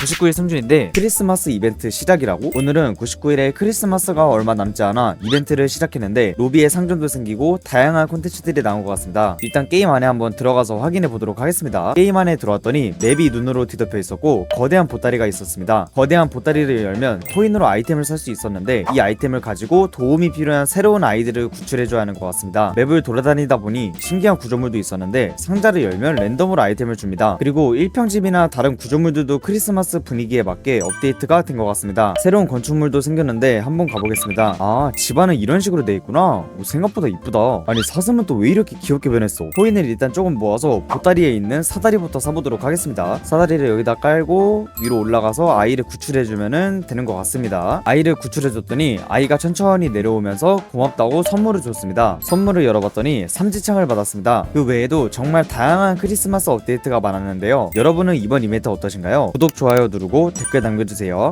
99일 승준인데 크리스마스 이벤트 시작이라고? 오늘은 99일에 크리스마스가 얼마 남지 않아 이벤트를 시작했는데 로비에 상점도 생기고 다양한 콘텐츠들이 나온 것 같습니다. 일단 게임 안에 한번 들어가서 확인해 보도록 하겠습니다. 게임 안에 들어왔더니 맵이 눈으로 뒤덮여 있었고 거대한 보따리가 있었습니다. 거대한 보따리를 열면 코인으로 아이템을 살 수 있었는데 이 아이템을 가지고 도움이 필요한 새로운 아이들을 구출해줘야 하는 것 같습니다. 맵을 돌아다니다 보니 신기한 구조물도 있었는데 상자를 열면 랜덤으로 아이템을 줍니다. 그리고 1평집이나 다른 구조물들도 크리스마스 분위기에 맞게 업데이트가 된 것 같습니다. 새로운 건축물도 생겼는데 한번 가보겠습니다. 아 집안은 이런 식으로 돼 있구나. 오, 생각보다 이쁘다. 아니 사슴은 또 왜 이렇게 귀엽게 변했어? 코인을 일단 조금 모아서 보따리에 있는 사다리부터 사보도록 하겠습니다. 사다리를 여기다 깔고 위로 올라가서 아이를 구출해주면 되는 것 같습니다. 아이를 구출해줬더니 아이가 천천히 내려오면서 고맙다고 선물을 줬습니다. 선물을 열어봤더니 삼지창을 받았습니다. 그 외에도 정말 다양한 크리스마스 업데이트가 많았는데요. 여러분은 이번 이벤트 어떠신가요? 구독, 좋아요 누르고 댓글 남겨주세요.